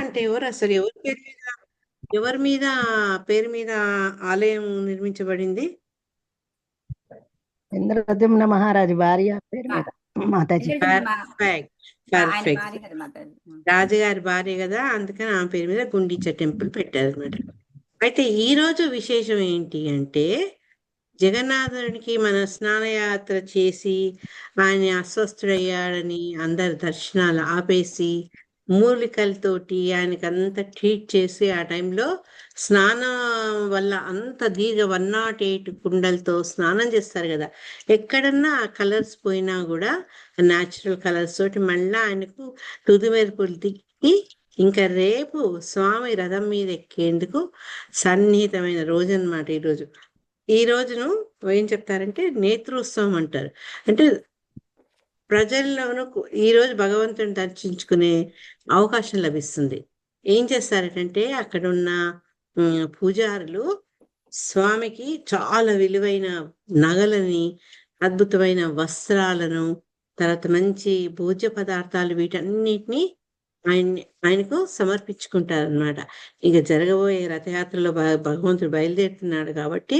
అంటే ఎవరు అసలు? ఎవరి పేరు మీద ఎవరి మీద పేరు మీద ఆలయం నిర్మించబడింది? ఇంద్రద్యుమ్న మహారాజు భార్య పేరు మీద. మాతాజీ. పర్ఫెక్ట్ రాజుగారి భార్య కదా అందుకని ఆ పేరు మీద గుండిచా టెంపుల్ పెట్టారు అనమాట అయితే ఈ రోజు విశేషం ఏంటి అంటే జగన్నాథునికి మన స్నానయాత్ర చేసి ఆయన అస్వస్థుడయ్యాడని అందరి దర్శనాలు ఆపేసి మూలికలతోటి ఆయనకు అంత ట్రీట్ చేసి ఆ టైంలో స్నానం వల్ల అంత దీర్ఘ వన్ నాట్ ఎయిట్ కుండలతో స్నానం చేస్తారు కదా. ఎక్కడన్నా ఆ కలర్స్ పోయినా కూడా న్యాచురల్ కలర్స్ తోటి మళ్ళీ ఆయనకు తుది మెరుపులు దిక్కి ఇంకా రేపు స్వామి రథం మీద ఎక్కేందుకు సన్నిహితమైన రోజు అనమాట ఈరోజు ఈ రోజును ఏం చెప్తారంటే నేత్రోత్సవం అంటారు. అంటే ప్రజల్లోనూ ఈరోజు భగవంతుని దర్శించుకునే అవకాశం లభిస్తుంది. ఏం చేస్తారంటే అక్కడ ఉన్న పూజారులు స్వామికి చాలా విలువైన నగలని అద్భుతమైన వస్త్రాలను తర్వాత మంచి భోజ్య పదార్థాలు వీటన్నిటిని ఆయన ఆయనకు సమర్పించుకుంటారు అనమాట ఇక జరగబోయే రథయాత్రలో భ- భగవంతుడు బయలుదేరుతున్నాడు కాబట్టి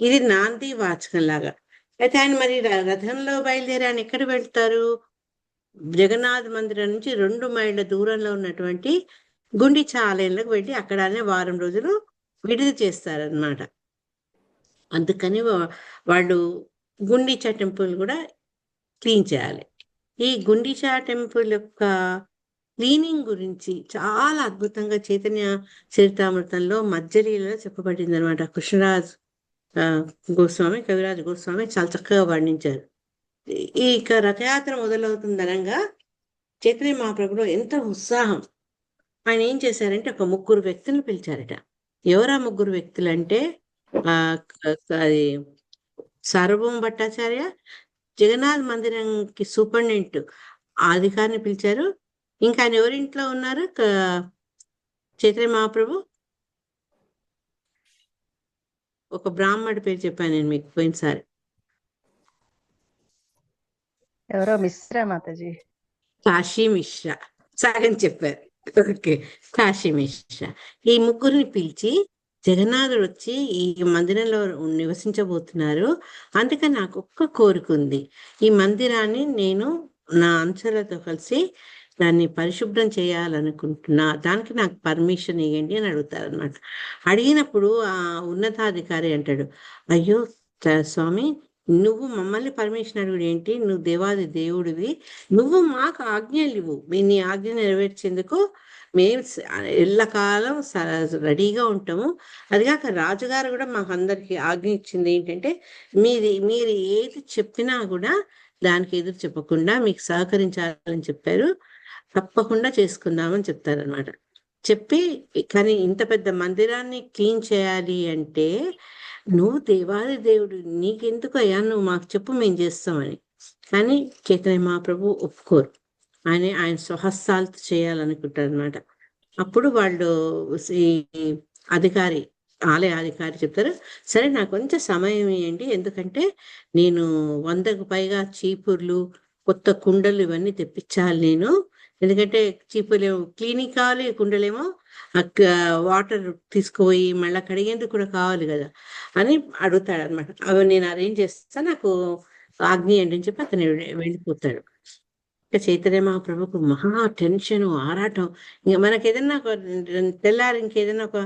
ఇది నాంది వాచకం లాగా అయితే ఆయన మరి ర- రథంలో బయలుదేరి ఆయన ఎక్కడ వెళ్తారు? జగన్నాథ్ మందిరం నుంచి రెండు మైళ్ళ దూరంలో ఉన్నటువంటి గుండిచా ఆలయంలోకి వెళ్ళి అక్కడనే వారం రోజులు విడుదల చేస్తారనమాట అందుకని వాళ్ళు గుండిచా టెంపుల్ కూడా క్లీన్ చేయాలి. ఈ గుండిచా టెంపుల్ యొక్క క్లీనింగ్ గురించి చాలా అద్భుతంగా చైతన్య చరితామృతంలో మధ్యలీలలో చెప్పబడింది అనమాట కృష్ణరాజ్ గోస్వామి కవిరాజ్ గోస్వామి చాలా చక్కగా వర్ణించారు. ఈ- ఈ రథయాత్ర మొదలవుతుందనగా చైతన్య మహాప్రభులో ఎంత ఉత్సాహం. ఆయన ఏం చేశారంటే ఒక ముగ్గురు వ్యక్తులను పిలిచారట. ఎవరా ముగ్గురు వ్యక్తులు అంటే ఆ అది సార్వభౌమ భట్టాచార్య జగన్నాథ్ మందిరంకి సూపరింటెండెంట్ అధికారిని పిలిచారు. ఇంకా ఆయన ఎవరింట్లో ఉన్నారు? చైతన్య మహాప్రభు ఒక బ్రాహ్మడి పేరు చెప్పాను నేను మీకు పోయినసారి. ఎవరో మిశ్రా మాతాజీ. కాశీ మిశ్రా. సగం చెప్పారు. ఓకే. కాశీ మిశ్రా. ఈ ముగ్గురిని పిలిచి జగన్నాథుడు వచ్చి ఈ మందిరంలో నివసించబోతున్నారు. అందుకని నాకు ఒక్క కోరిక ఉంది. ఈ మందిరాన్ని నేను నా అంశాలతో కలిసి దాన్ని పరిశుభ్రం చేయాలనుకుంటున్నా దానికి నాకు పర్మిషన్ ఇవ్వండి అని అడుగుతారు అనమాట అడిగినప్పుడు ఆ ఉన్నతాధికారి అంటాడు అయ్యో స్వామి నువ్వు మమ్మల్ని పర్మిషన్ అడుగుడు ఏంటి? నువ్వు దేవాది దేవుడివి. నువ్వు మాకు ఆజ్ఞలు ఇవ్వు. మీ నీ ఆజ్ఞ నెరవేర్చేందుకు మేము ఎల్లకాలం స- రెడీగా ఉంటాము. అదిగాక రాజుగారు కూడా మాకు అందరికి ఆజ్ఞ ఇచ్చింది ఏంటంటే మీది మీరు ఏది చెప్పినా కూడా దానికి ఎదురు చెప్పకుండా మీకు సహకరించాలని చెప్పారు. తప్పకుండా చేసుకుందామని చెప్తారనమాట చెప్పి కానీ ఇంత పెద్ద మందిరాన్ని క్లీన్ చేయాలి అంటే నువ్వు దేవాది దేవుడు నీకెందుకు అయ్యా? నువ్వు మాకు చెప్పు మేము చేస్తామని కానీ చైతన్య మహాప్రభు ఒప్పుకోరు. ఆయన ఆయన స్వహస్తాలతో చేయాలనుకుంటారు అనమాట అప్పుడు వాళ్ళు ఈ అధికారి ఆలయ అధికారి చెప్తారు సరే నాకు కొంచెం సమయం ఇవ్వండి ఎందుకంటే నేను వందకు పైగా చీపుర్లు కొత్త కుండలు ఇవన్నీ తెప్పించాలి నేను. ఎందుకంటే చీపుర్లు క్లీనింగ్ కావాలి కుండలేమో వాటర్ తీసుకుపోయి మళ్ళీ కడిగేందుకు కూడా కావాలి కదా అని అడుగుతాడు అనమాట అవి నేను అరేంజ్ చేస్తా నాకు ఆగ్ని ఏంటి అని చెప్పి అతను వెళ్ళిపోతాడు. ఇంకా చైతన్య మహాప్రభుకు మహా టెన్షన్ ఆరాటం. ఇంకా మనకి ఏదైనా ఒక తెల్లారి ఇంకేదైనా ఒక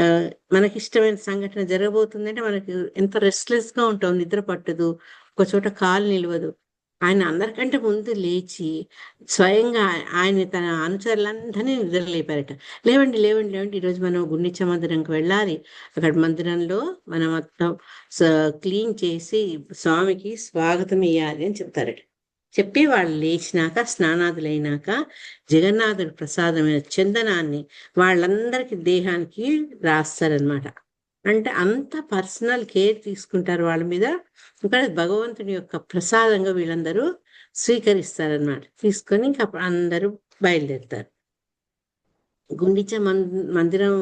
మనకిష్టమైన మనకి ఇష్టమైన సంఘటన జరగబోతుందంటే మనకి ఎంత రెస్ట్లెస్గా ఉంటాం నిద్ర పట్టదు ఒక చోట కాలు నిలవదు. ఆయన అందరికంటే ముందు లేచి స్వయంగా ఆయన తన అనుచరులందరినీ నిద్రలేపారట. లేవండి లేవండి లేవండి. ఈరోజు మనం గుండిచ్చ మందిరంకి వెళ్ళాలి. అక్కడ మందిరంలో మనం మొత్తం క్లీన్ చేసి స్వామికి స్వాగతం ఇవ్వాలి అని చెప్తారట. చెప్పి వాళ్ళు లేచినాక స్నానాదులైనాక జగన్నాథుడి ప్రసాదమైన చందనాన్ని వాళ్ళందరికీ దేహానికి రాస్తారనమాట అంటే అంత పర్సనల్ కేర్ తీసుకుంటారు వాళ్ళ మీద. ఇక్కడ భగవంతుని యొక్క ప్రసాదంగా వీళ్ళందరూ స్వీకరిస్తారనమాట తీసుకొని ఇంకా అందరూ బయలుదేరుతారు. గుండిచ మం మందిరం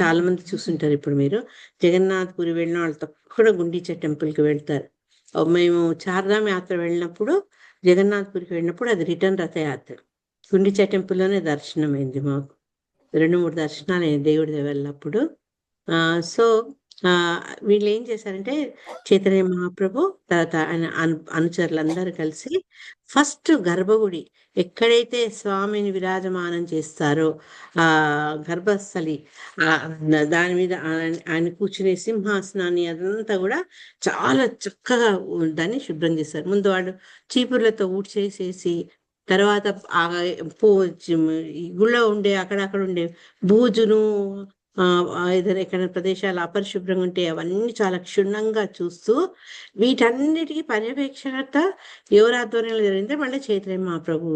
చాలా మంది చూసుంటారు ఇప్పుడు మీరు. జగన్నాథ్పురి వెళ్ళిన వాళ్ళు తప్పకుండా గుండిచ టెంపుల్కి వెళ్తారు. మేము చార్ధామ్ యాత్ర వెళ్ళినప్పుడు జగన్నాథ్పురికి వెళ్ళినప్పుడు అది రిటర్న్ రథయాత్ర. గుండిచ టెంపుల్లోనే దర్శనం అయింది మాకు. రెండు మూడు దర్శనాలు దేవుడి వెళ్ళినప్పుడు. సో ఆ వీళ్ళు ఏం చేశారంటే చైతన్య మహాప్రభు తర్వాత ఆయన అనుచరులందరూ కలిసి ఫస్ట్ గర్భగుడి ఎక్కడైతే స్వామిని విరాజమానం చేస్తారో ఆ గర్భస్థలి ఆ దాని మీద ఆయన- ఆయన కూర్చునే సింహాసనాన్ని అదంతా కూడా చాలా చక్కగా దాన్ని శుభ్రం చేస్తారు. ముందు వాడు చీపుర్లతో ఊడ్చేసేసి తర్వాత పూ గుళ్ళో ఉండే అక్కడక్కడ ఉండే బూజును ఏదైనా ఎక్కడ ప్రదేశాలు అపరిశుభ్రంగా ఉంటే అవన్నీ చాలా క్షుణ్ణంగా చూస్తూ వీటన్నిటికీ పర్యవేక్షణత ఎవరి ఆధ్వర్యంలో జరిగిందే మళ్ళీ చైతన్య మహాప్రభు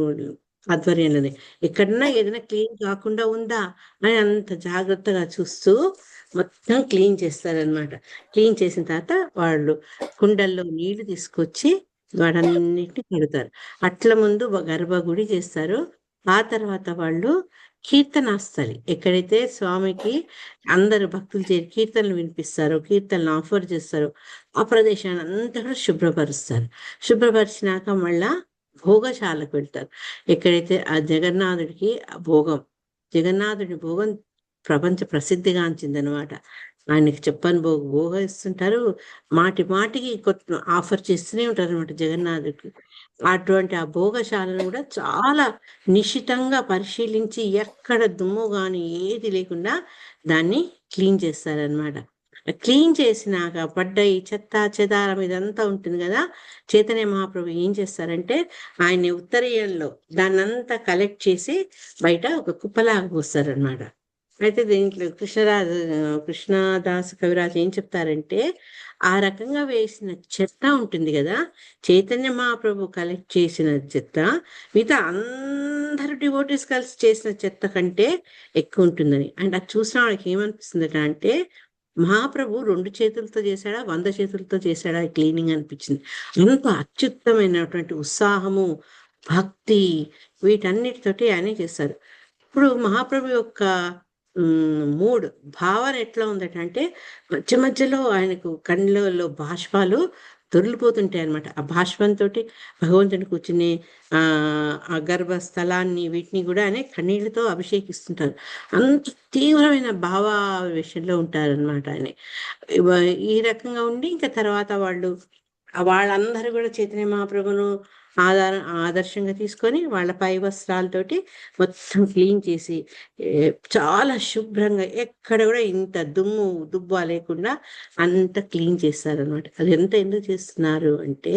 ఆధ్వర్యంలోనే. ఎక్కడన్నా ఏదైనా క్లీన్ కాకుండా ఉందా అని అంత జాగ్రత్తగా చూస్తూ మొత్తం క్లీన్ చేస్తారనమాట క్లీన్ చేసిన తర్వాత వాళ్ళు కుండల్లో నీళ్ళు తీసుకొచ్చి వాడన్నిటిని కడతారు. అట్ల ముందు గర్భగుడి చేస్తారు. ఆ తర్వాత వాళ్ళు కీర్తనాస్థలి ఎక్కడైతే స్వామికి అందరు భక్తులు చేరి కీర్తనలు వినిపిస్తారో కీర్తనలు ఆఫర్ చేస్తారో ఆ ప్రదేశాన్ని అంతా కూడా శుభ్రపరుస్తారు. శుభ్రపరిచినాక మళ్ళా భోగశాలకు వెళ్తారు. ఎక్కడైతే ఆ జగన్నాథుడికి భోగం జగన్నాథుడి భోగం ప్రపంచ ప్రసిద్ధిగాంచిందనమాట. ఆయనకి చెప్పని భోగ భోగ ఇస్తుంటారు మాటి మాటికి కొత్త ఆఫర్ చేస్తూనే ఉంటారు అనమాట జగన్నాథుడికి. అటువంటి ఆ భోగశాలను కూడా చాలా నిశితంగా పరిశీలించి ఎక్కడ దుమ్ము కానీ ఏది లేకుండా దాన్ని క్లీన్ చేస్తారనమాట క్లీన్ చేసినాక పడ్డ ఈ చెత్త చెదారం ఇదంతా ఉంటుంది కదా చైతన్య మహాప్రభు ఏం చేస్తారంటే ఆయన ఉత్తరీయంలో దాన్నంతా కలెక్ట్ చేసి బయట ఒక కుప్పలాగా పోస్తారనమాట అయితే దీంట్లో కృష్ణరాజు కృష్ణదాస్ కవిరాజు ఏం చెప్తారంటే ఆ రకంగా వేసిన చెత్త ఉంటుంది కదా చైతన్య మహాప్రభు కలెక్ట్ చేసిన చెత్త మిగతా అందరు డివోటీస్ కలిసి చేసిన చెత్త కంటే ఎక్కువ ఉంటుందని. అండ్ అది చూసిన వాళ్ళకి ఏమనిపిస్తుందట అంటే మహాప్రభు రెండు చేతులతో చేశాడా వంద చేతులతో చేశాడా క్లీనింగ్ అనిపించింది. అంత అత్యుత్తమైనటువంటి ఉత్సాహము భక్తి వీటన్నిటితోటి ఆయన చేస్తారు. ఇప్పుడు మహాప్రభు యొక్క మూడ్. భావన ఎట్లా ఉందట అంటే మధ్య మధ్యలో ఆయనకు కళ్ళలో బాష్పాలు దొరిలిపోతుంటాయి అనమాట ఆ బాష్పంతో భగవంతుని కూర్చుని ఆ గర్భ స్థలాన్ని వీటిని కూడా ఆయన కన్నీళ్ళతో అభిషేకిస్తుంటారు. అంత తీవ్రమైన భావావేశంలో ఉంటారనమాట ఆయన. ఈ రకంగా ఉండి ఇంకా తర్వాత వాళ్ళు వాళ్ళందరూ కూడా చైతన్య మహాప్రభును ఆధార ఆదర్శంగా తీసుకొని వాళ్ళ పై వస్త్రాలతోటి మొత్తం క్లీన్ చేసి చాలా శుభ్రంగా ఎక్కడ కూడా ఇంత దుమ్ము దుబ్బా లేకుండా అంత క్లీన్ చేస్తారనమాట అది ఎంత ఎందుకు చేస్తున్నారు అంటే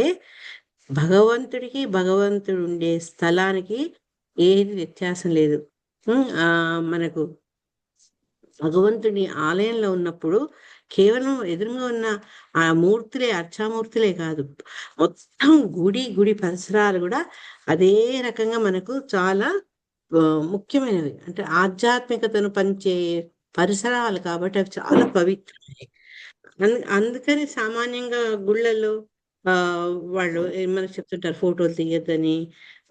భగవంతుడికి భగవంతుడు ఉండే స్థలానికి ఏది వ్యత్యాసం లేదు. ఆ మనకు భగవంతుని ఆలయంలో ఉన్నప్పుడు కేవలం ఎదురుగా ఉన్న ఆ మూర్తులే అర్చామూర్తులే కాదు. మొత్తం గుడి గుడి పరిసరాలు కూడా అదే రకంగా మనకు చాలా ముఖ్యమైనవి. అంటే ఆధ్యాత్మికతను పంచే పరిసరాలు కాబట్టి అవి చాలా పవిత్రమైనవి. అందుకని సామాన్యంగా గుళ్ళల్లో వాళ్ళు మనకు చెప్తుంటారు ఫోటోలు తీయద్దని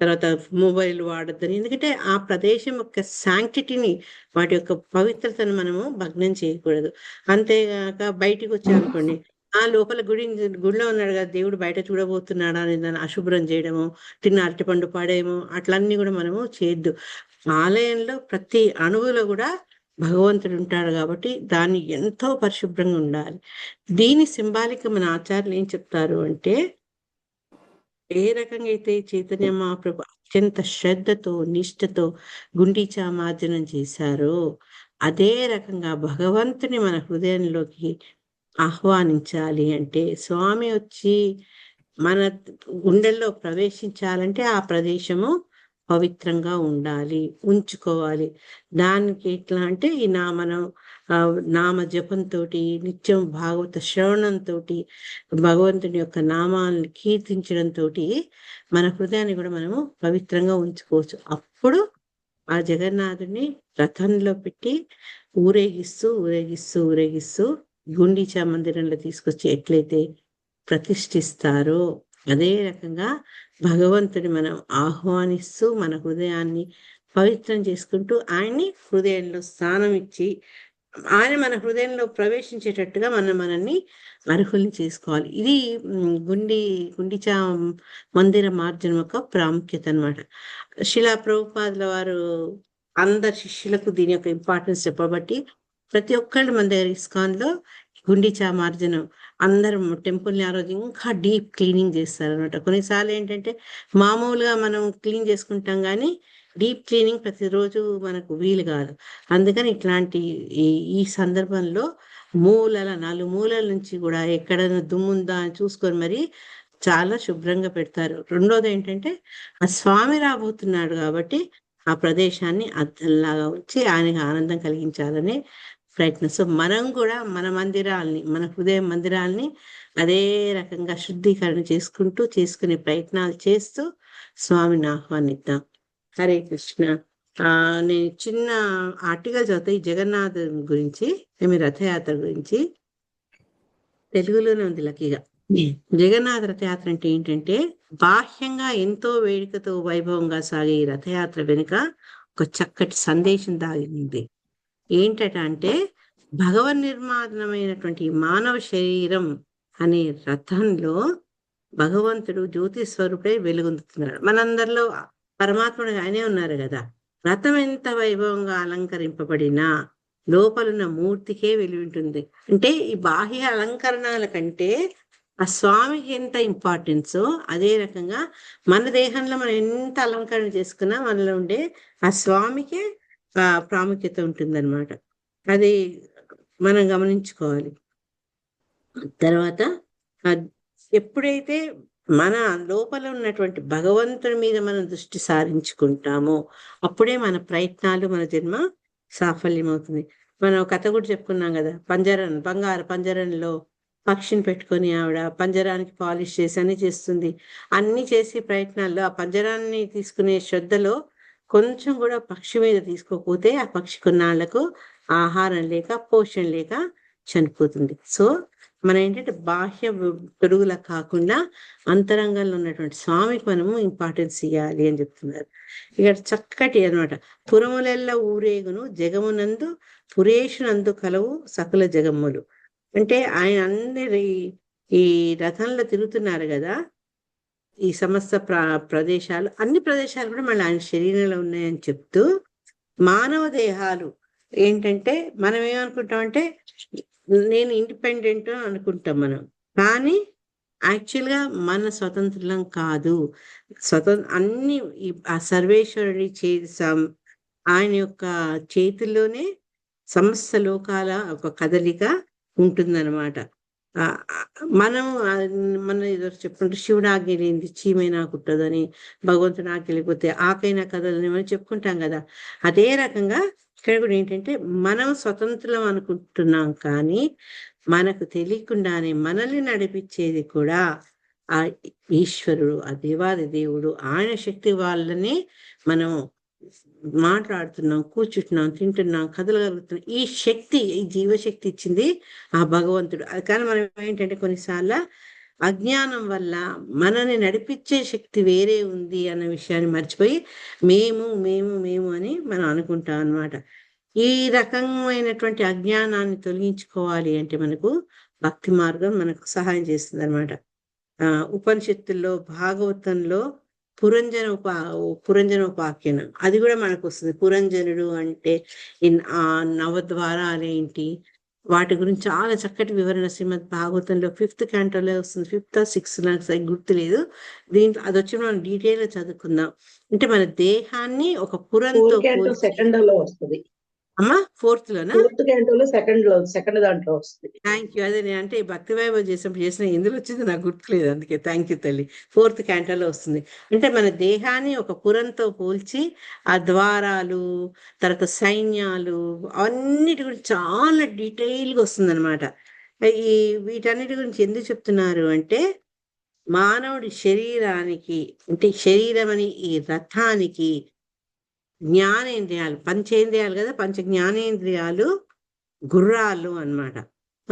తర్వాత మొబైల్ వాడద్దని. ఎందుకంటే ఆ ప్రదేశం యొక్క శాంక్టిటీని వాటి యొక్క పవిత్రతను మనము భగ్నం చేయకూడదు. అంతేగాక బయటికి వచ్చామనుకోండి ఆ లోపల గుడి గుడిలో ఉన్నాడు కదా దేవుడు బయట చూడబోతున్నాడా అని దాన్ని అశుభ్రం చేయడము తిన్న అరటిపండు పాడేయము అట్లన్నీ కూడా మనము చేయొద్దు. ఆలయంలో ప్రతి అణువులో కూడా భగవంతుడు ఉంటాడు కాబట్టి దాన్ని ఎంతో పరిశుభ్రంగా ఉండాలి. దీని సింబాలిక్ మన ఆచార్యులు ఏం చెప్తారు అంటే ఏ రకంగా అయితే చైతన్య మహాప్రభు అత్యంత శ్రద్ధతో నిష్ఠతో గుండీచా మార్జనం చేశారో అదే రకంగా భగవంతుని మన హృదయంలోకి ఆహ్వానించాలి అంటే స్వామి వచ్చి మన గుండెల్లో ప్రవేశించాలంటే ఆ ప్రదేశము పవిత్రంగా ఉండాలి ఉంచుకోవాలి. దానికి ఎట్లా అంటే ఈ నా మనం ఆ, నామ జపంతో నిత్యం భాగవత శ్రవణంతో భగవంతుని యొక్క నామాలను కీర్తించడంతో మన హృదయాన్ని కూడా మనము పవిత్రంగా ఉంచుకోవచ్చు. అప్పుడు ఆ జగన్నాథుని రథంలో పెట్టి ఊరేగిస్తూ ఊరేగిస్తూ ఊరేగిస్తూ గుండీచా మందిరంలో తీసుకొచ్చి ఎట్లయితే ప్రతిష్ఠిస్తారో అదే రకంగా భగవంతుని మనం ఆహ్వానిస్తూ మన హృదయాన్ని పవిత్రం చేసుకుంటూ ఆయన్ని హృదయంలో స్థానం ఇచ్చి ఆయన మన హృదయంలో ప్రవేశించేటట్టుగా మనం మనల్ని అర్హుల్ని చేసుకోవాలి. ఇది గుండి గుండిచా మందిర మార్జనం యొక్క ప్రాముఖ్యత అన్నమాట. శిలా ప్రభుపాదుల వారు అందరి శిష్యులకు దీని యొక్క ఇంపార్టెన్స్ చెప్పబట్టి ప్రతి ఒక్కళ్ళు మన దగ్గర ఇస్కాన్లో గుండిచా మార్జనం అందరం టెంపుల్ని ఆ రోజు ఇంకా డీప్ క్లీనింగ్ చేస్తారు అనమాట కొన్నిసార్లు ఏంటంటే మామూలుగా మనం క్లీన్ చేసుకుంటాం కానీ డీప్ క్లీనింగ్ ప్రతిరోజు మనకు వీలు కాదు. అందుకని ఇట్లాంటి ఈ ఈ సందర్భంలో మూలల నాలుగు మూలల నుంచి కూడా ఎక్కడైనా దుమ్ముందా అని చూసుకొని మరి చాలా శుభ్రంగా పెడతారు. రెండోది ఏంటంటే ఆ స్వామి రాబోతున్నాడు కాబట్టి ఆ ప్రదేశాన్ని అద్దంలాగా ఉంచి ఆయనకు ఆనందం కలిగించాలని ప్రయత్నం. సో మనం కూడా మన మందిరాల్ని మన హృదయ మందిరాల్ని అదే రకంగా శుద్ధీకరణ చేసుకుంటూ చేసుకునే ప్రయత్నాలు చేస్తూ స్వామిని ఆహ్వానిద్దాం. హరే కృష్ణ. ఆ నేను చిన్న ఆర్టికల్ చదువుతా. ఈ జగన్నాథ్ గురించి మీ రథయాత్ర గురించి. తెలుగులోనే ఉంది లక్కీగా. జగన్నాథ రథయాత్ర అంటే ఏంటంటే బాహ్యంగా ఎంతో వేడుకతో వైభవంగా సాగే ఈ రథయాత్ర వెనుక ఒక చక్కటి సందేశం దాగి ఉంది. ఏంటట అంటే భగవన్ నిర్మాణమైనటువంటి మానవ శరీరం అనే రథంలో భగవంతుడు జ్యోతి స్వరూపే వెలుగొందుతున్నాడు. మనందరిలో పరమాత్ముడు ఆయనే ఉన్నారు కదా. రథం ఎంత వైభవంగా అలంకరింపబడినా లోపలున్న మూర్తికే వెలువింటుంది అంటే ఈ బాహ్య అలంకరణల కంటే ఆ స్వామికి ఎంత ఇంపార్టెన్సో అదే రకంగా మన దేహంలో మనం ఎంత అలంకరణ చేసుకున్నా మనలో ఉండే ఆ స్వామికే ప్రాముఖ్యత ఉంటుందన్నమాట. అది మనం గమనించుకోవాలి. తర్వాత ఎప్పుడైతే మన లోపల ఉన్నటువంటి భగవంతుడి మీద మనం దృష్టి సారించుకుంటామో అప్పుడే మన ప్రయత్నాలు మన జన్మ సాఫల్యమవుతుంది. మనం కథ కూడా చెప్పుకున్నాం కదా పంజరం బంగారు పంజరంలో పక్షిని పెట్టుకొని ఆవిడ పంజరానికి పాలిష్ చేసి అన్ని చేస్తుంది. అన్ని చేసి ప్రయత్నాల్లో ఆ పంజరాన్ని తీసుకునే శ్రద్ధలో కొంచెం కూడా పక్షి మీద తీసుకోకపోతే ఆ పక్షి కొన్నాళ్ళకు ఆహారం లేక పోషణ లేక చనిపోతుంది. సో మనం ఏంటంటే బాహ్య పెరుగుల కాకుండా అంతరంగంలో ఉన్నటువంటి స్వామికి మనము ఇంపార్టెన్స్ ఇవ్వాలి అని చెప్తున్నారు. ఇక్కడ చక్కటి అన్నమాట. పురములెల్ల ఊరేగును జగమునందు పురేషునందు కలవు సకల జగమ్ములు. అంటే ఆయన అందరి ఈ రథంలో తిరుగుతున్నారు కదా ఈ సమస్త ప్రదేశాలు అన్ని ప్రదేశాలు కూడా మళ్ళీ ఆయన శరీరంలో ఉన్నాయని చెప్తూ మానవ దేహాలు ఏంటంటే మనం ఏమనుకుంటామంటే నేను ఇండిపెండెంట్ అనుకుంటాం మనం. కానీ యాక్చువల్గా మన స్వతంత్రం కాదు. స్వతంత్ర అన్ని ఆ సర్వేశ్వరుడి చే ఆయన యొక్క చేతుల్లోనే సమస్త లోకాల ఒక కదలిక ఉంటుందన్నమాట. మనం మన ఏదో చెప్పుకుంటే శివుడు ఆజ్ఞ లేనిది చీమైనా కుట్టదని భగవంతుడు ఆజ్ఞ లేకపోతే ఆకైనా కదలని మనం చెప్పుకుంటాం కదా. అదే రకంగా ఇక్కడ కూడా ఏంటంటే మనం స్వతంత్రం అనుకుంటున్నాం కానీ మనకు తెలియకుండానే మనల్ని నడిపించేది కూడా ఆ ఈశ్వరుడు ఆ దేవాది దేవుడు ఆయన శక్తి వాళ్ళని మనం మాట్లాడుతున్నాం కూర్చుంటున్నాం తింటున్నాం కదలగలుగుతున్నాం ఈ శక్తి ఈ జీవశక్తి ఇచ్చింది ఆ భగవంతుడు. అది కానీ మనం ఏంటంటే కొన్నిసార్లు అజ్ఞానం వల్ల మనని నడిపించే శక్తి వేరే ఉంది అన్న విషయాన్ని మర్చిపోయి మేము మేము మేము అని మనం అనుకుంటాం అన్నమాట. ఈ రకమైనటువంటి అజ్ఞానాన్ని తొలగించుకోవాలి అంటే మనకు భక్తి మార్గం మనకు సహాయం చేస్తుంది అనమాట ఆ ఉపనిషత్తుల్లో భాగవతంలో పురంజన ఉపా పురంజన ఉపాఖ్యానం అది కూడా మనకు వస్తుంది పురంజనుడు అంటే ఇన్- ఆ నవద్వారాలేంటి వాటి గురించి చాలా చక్కటి వివరణ. శ్రీమద్ భాగవతంలో ఫిఫ్త్ క్యాంటోలో వస్తుంది. ఫిఫ్త్ సిక్స్త్ నాకు సరిగ్గా గుర్తులేదు. దీంట్లో అది వచ్చి మనం డీటెయిల్గా చదువుకుందాం. అంటే మన దేహాన్ని ఒక పురంతో సెకండ్లో వస్తుంది. అమ్మా ఫోర్త్ లోనా? ఫోర్త్ క్యాంటోలో సెకండ్లో సెకండ్ దాంట్లో వస్తుంది. థ్యాంక్ యూ అదే నేను అంటే భక్తి వైభవ్ చేసినప్పుడు చేసిన ఎందులో వచ్చింది నాకు గుర్తులేదు అందుకే. థ్యాంక్ యూ తల్లి. ఫోర్త్ క్యాంటోలో వస్తుంది. అంటే మన దేహాన్ని ఒక పురంతో పోల్చి ఆ ద్వారాలు తర్వాత సైన్యాలు అన్నిటి గురించి చాలా డీటెయిల్గా వస్తుంది అనమాట ఈ వీటన్నిటి గురించి ఎందుకు చెప్తున్నారు అంటే మానవుడి శరీరానికి అంటే శరీరం అని ఈ రథానికి జ్ఞానేంద్రియాలు పంచేంద్రియాలు కదా పంచ జ్ఞానేంద్రియాలు గుర్రాలు అన్నమాట.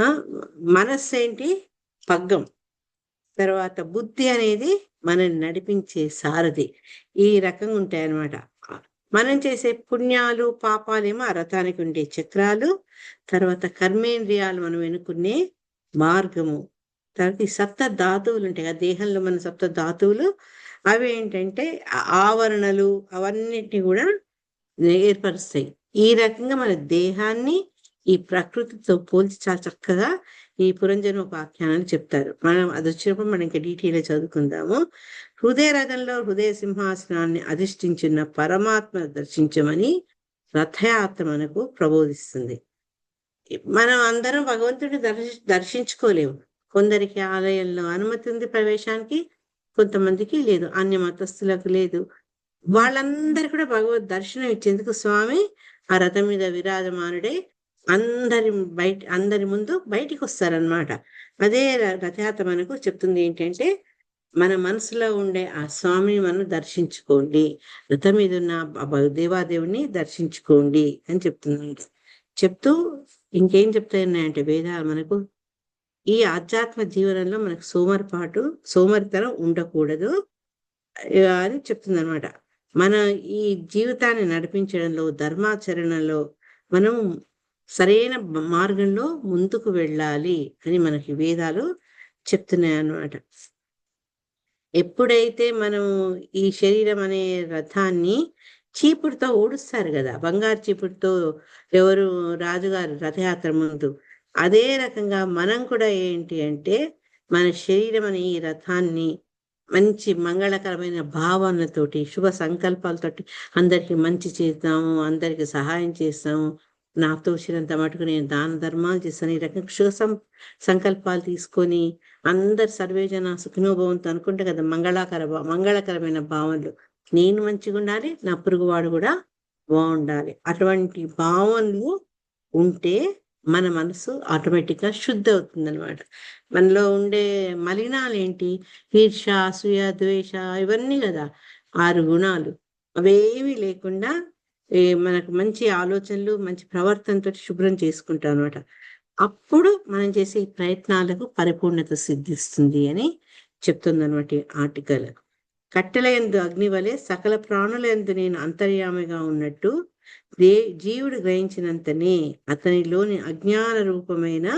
ఆ మనస్సు ఏంటి పగ్గం. తర్వాత బుద్ధి అనేది మనల్ని నడిపించే సారథి. ఈ రకంగా ఉంటాయి అన్నమాట మనం చేసే పుణ్యాలు పాపాలేమో ఆ రథానికి ఉండే చక్రాలు. తర్వాత కర్మేంద్రియాలు మనం ఎన్నుకునే మార్గము. తర్వాత ఈ సప్త ధాతువులు ఉంటాయి కదా దేహంలో మన సప్త ధాతువులు. అవి ఏంటంటే ఆవరణలు అవన్నిటిని కూడా ఏర్పరుస్తాయి. ఈ రకంగా మన దేహాన్ని ఈ ప్రకృతితో పోల్చి చాలా చక్కగా ఈ పురంజన్మ ఉపాఖ్యానాలు చెప్తారు. మనం అది వచ్చినప్పుడు మనం ఇంకా డీటెయిల్ చదువుకుందాము. హృదయ రథంలో హృదయ సింహాసనాన్ని అధిష్ఠించిన పరమాత్మ దర్శించమని రథయాత్ర మనకు ప్రబోధిస్తుంది. మనం అందరం భగవంతుడిని దర్శి దర్శించుకోలేము. కొందరికి ఆలయంలో అనుమతి ఉంది ప్రవేశానికి కొంతమందికి లేదు అన్య మతస్థులకు లేదు. వాళ్ళందరూ కూడా భగవద్ దర్శనం ఇచ్చేందుకు స్వామి ఆ రథం మీద విరాజమానుడే అందరి బయట అందరి ముందు బయటికి వస్తారనమాట అదే ర- రథయాత్ర మనకు చెప్తుంది ఏంటంటే మన మనసులో ఉండే ఆ స్వామిని మనం దర్శించుకోండి. రథం మీద ఉన్న దేవాదేవుని దర్శించుకోండి అని చెప్తున్నాడు చెప్తూ ఇంకేం చెప్తాయన్నాయంటే వేదాలు మనకు ఈ ఆధ్యాత్మ జీవనంలో మనకు సోమరిపాటు సోమరితనం ఉండకూడదు. అని చెప్తుంది అనమాట మన ఈ జీవితాన్ని నడిపించడంలో ధర్మాచరణలో మనం సరైన మార్గంలో ముందుకు వెళ్ళాలి అని మనకి వేదాలు చెప్తున్నాయి అన్నమాట ఎప్పుడైతే మనం ఈ శరీరం అనే రథాన్ని చీపుడుతో ఓడుస్తారు కదా బంగారు చీపుడుతో ఎవరు రాజుగారు రథయాత్ర ముందు అదే రకంగా మనం కూడా ఏంటి అంటే మన శరీరం అనే ఈ రథాన్ని మంచి మంగళకరమైన భావనతోటి శుభ సంకల్పాలతోటి అందరికి మంచి చేద్దాము అందరికి సహాయం చేస్తాము. నాతో తోచినంత మటుకు నేను దాన ధర్మాలు చేస్తాను. ఈ రకంగా శుభ సం- సంకల్పాలు తీసుకొని అందరు సర్వేజన సుఖినోభవంతో అనుకుంటే కదా మంగళాకర భా- మంగళకరమైన భావనలు. నేను మంచిగా ఉండాలి నా పొరుగువాడు కూడా బాగుండాలి. అటువంటి భావనలు ఉంటే మన మనసు ఆటోమేటిక్గా శుద్ధి అవుతుంది అనమాట మనలో ఉండే మలినాలు ఏంటి ఈర్ష అసూయ ద్వేష ఇవన్నీ కదా ఆరు గుణాలు. అవేమీ లేకుండా మనకు మంచి ఆలోచనలు మంచి ప్రవర్తనతో శుభ్రం చేసుకుంటాం అనమాట అప్పుడు మనం చేసే ఈ ప్రయత్నాలకు పరిపూర్ణత సిద్ధిస్తుంది అని చెప్తుంది అనమాట ఆర్టికల్. కట్టెల ఎందు అగ్ని వలె సకల ప్రాణుల ఎందు నేను అంతర్యామిగా ఉన్నట్టు దే జీవుడు గ్రహించినంతనే అతనిలోని అజ్ఞాన రూపమైన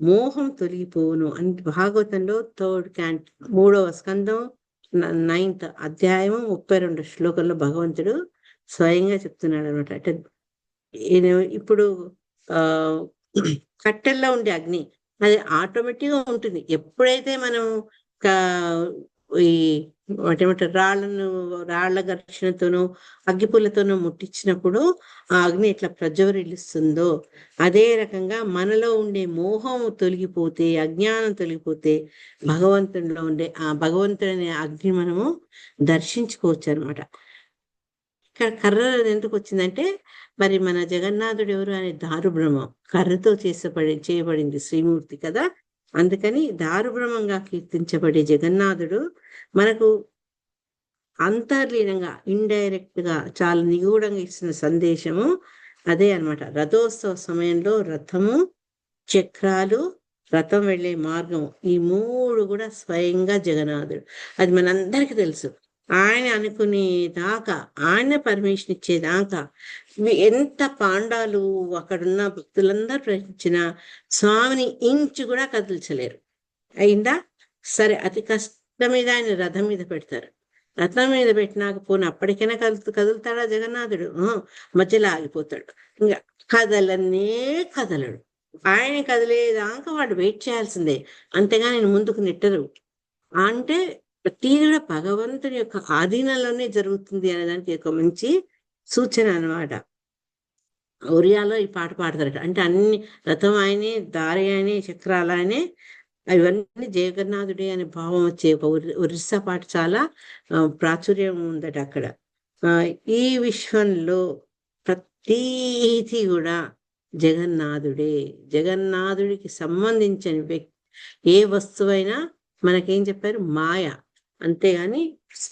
మోహం తొలగిపోవును అని భాగవతంలో థర్డ్ క్యాంట్ మూడవ స్కందం నైన్త్ అధ్యాయం ముప్పై రెండు శ్లోకంలో భగవంతుడు స్వయంగా చెప్తున్నాడు అనమాట అంటే ఇప్పుడు ఆ కట్టెల్లో ఉండే అగ్ని అది ఆటోమేటిక్గా ఉంటుంది. ఎప్పుడైతే మనం ఈ ఏమంటారు రాళ్ళను రాళ్ళ ఘర్షణతోనూ అగ్గిపుల్లతోనూ ముట్టించినప్పుడు ఆ అగ్ని ఎట్లా ప్రజ్వరిల్లుస్తుందో అదే రకంగా మనలో ఉండే మోహం తొలగిపోతే అజ్ఞానం తొలగిపోతే భగవంతుడిలో ఉండే ఆ భగవంతుడనే అగ్ని మనము దర్శించుకోవచ్చు అనమాట ఇక్కడ కర్ర ఎందుకు వచ్చిందంటే మరి మన జగన్నాథుడు ఎవరు అనే దారుబ్రహ్మం కర్రతో చేసబడి చేయబడింది శ్రీమూర్తి కదా అందుకని దారుబ్రహ్మంగా కీర్తించబడే జగన్నాథుడు మనకు అంతర్లీనంగా ఇండైరెక్ట్గా చాలా నిగూఢంగా ఇచ్చిన సందేశము అదే అన్నమాట. రథోత్సవ సమయంలో రథము చక్రాలు రథం వెళ్ళే మార్గము. ఈ మూడు కూడా స్వయంగా జగన్నాథుడు. అది మనందరికీ తెలుసు. ఆయన అనుకునేదాకా ఆయన పర్మిషన్ ఇచ్చేదాకా ఎంత పాండాలు అక్కడున్న భక్తులందరూ ప్రయత్నించిన స్వామిని ఇంచు కూడా కదిల్చలేరు. అయిందా? సరే అతి కష్టం. మీద ఆయన రథం మీద పెడతారు. రథం మీద పెట్టినాక పోనీ అప్పటికైనా కదు కదులుతాడా జగన్నాథుడు? మధ్యలో ఆగిపోతాడు. ఇంకా కదలనే కదలడు. ఆయన కదిలేదాకా వాడు వెయిట్ చేయాల్సిందే. అంతేగా నేను ముందుకు నెట్టరు. అంటే ప్రతిదీ కూడా భగవంతుని యొక్క ఆధీనంలోనే జరుగుతుంది అనే దానికి ఒక మంచి సూచన అన్నమాట. ఒరియాలో ఈ పాట పాడతారట. అంటే అన్ని రథం ఆయనే దారి ఆయనే చక్రాలు ఆయనే ఇవన్నీ జగన్నాథుడే అనే భావం వచ్చే ఒక ఒరిస్సా పాట చాలా ప్రాచుర్యం ఉందట అక్కడ. ఈ విశ్వంలో ప్రతీది కూడా జగన్నాథుడే. జగన్నాథుడికి సంబంధించిన వ్యక్తి ఏ వస్తువైనా మనకేం చెప్పారు? మాయ. అంతేగాని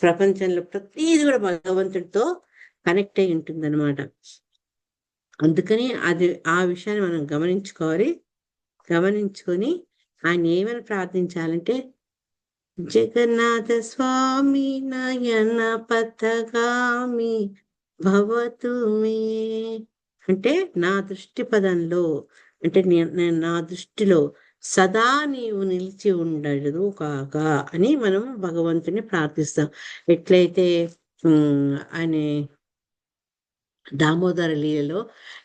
ప్రపంచంలో ప్రతీది కూడా భగవంతుడితో కనెక్ట్ అయి ఉంటుంది అనమాట అందుకని అది ఆ విషయాన్ని మనం గమనించుకోవాలి. గమనించుకొని ఆయన ఏమని ప్రార్థించాలంటే జగన్నాథ స్వామి నయన పథగామి భవతు మే అంటే నా దృష్టి పదంలో అంటే నే- నేను నా దృష్టిలో సదా నీవు నిలిచి ఉండదు కాక అని మనం భగవంతుని ప్రార్థిస్తాం. ఎట్లయితే ఉమ్, ఆయన దామోదర లీలలో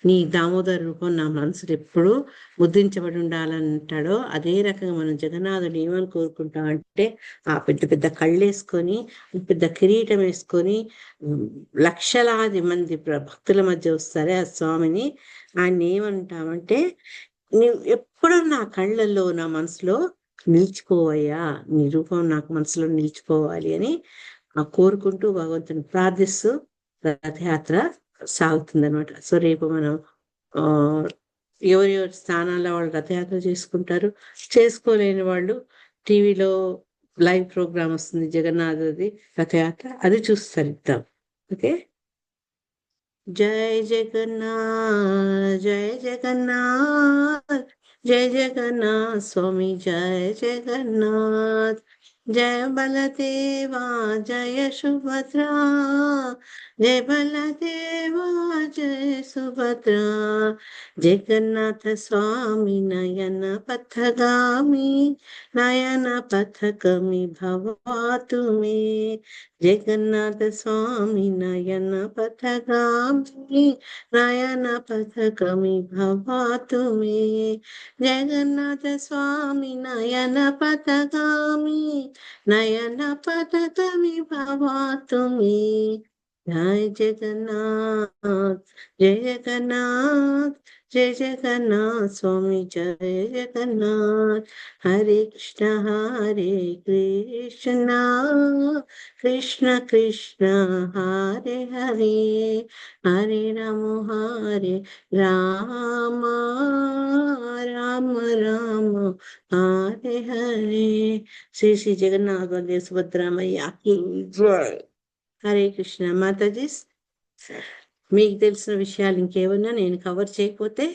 నీ దామోదర రూపం నా మనసులో ఎప్పుడు ముద్రించబడి ఉండాలంటాడో అదే రకంగా మనం జగన్నాథుడు ఏమని కోరుకుంటామంటే ఆ పెద్ద పెద్ద కళ్ళు వేసుకొని పెద్ద కిరీటం వేసుకొని లక్షలాది మంది ప్ర- భక్తుల మధ్య వస్తారే ఆ స్వామిని. ఆయన ఏమంటామంటే నువ్వు ఎప్పుడు నా కళ్ళల్లో నా మనసులో నిలిచిపోవయ్యా నీ రూపం నాకు మనసులో నిలిచిపోవాలి అని ఆ కోరుకుంటూ భగవంతుని ప్రార్థిస్తూ రథయాత్ర సాగుతుంది అనమాట సో రేపు మనం ఆ ఎవరి ఎవరి స్థానాల్లో వాళ్ళు రథయాత్ర చేసుకుంటారు చేసుకోలేని వాళ్ళు టీవీలో లైవ్ ప్రోగ్రామ్ వస్తుంది జగన్నాథది రథయాత్ర అది చూస్తారు ఇద్దాం ఓకే? జై జగన్నాథ్ జై జగన్నాథ్ జై జగన్నాథ్ స్వామి జై జగన్నాథ్. జయ బలదేవా జయ సుభద్రా జయ బలదేవా జయ సుభద్రా జగన్నాథ స్వామి నయన పథగామి నయన పథకమి భవాతు మే జగన్నాథ స్వామి నయన పథగామి నయన పథకమి భవాతు మే జగన్నాథ స్వామి నయన పథగామి నయన పథకమి భవాతు మే జయ జగన్నాథ్ జయ జగన్నాథ్ జయ జగన్నాథ్ స్వామి జయ జగన్నాథ్. హరే కృష్ణ హరే కృష్ణ కృష్ణ కృష్ణ హరే హరే. హరే రామ హరే రామ రామ రామ హరే హరే. శ్రీ శ్రీ జగన్నాథ్ బలదేవ్ సుభద్రామయ్య కీ జై. హరే కృష్ణ. మాతాజీస్ మీకు తెలిసిన విషయాలు ఇంకేమన్నా నేను కవర్ చేయకపోతే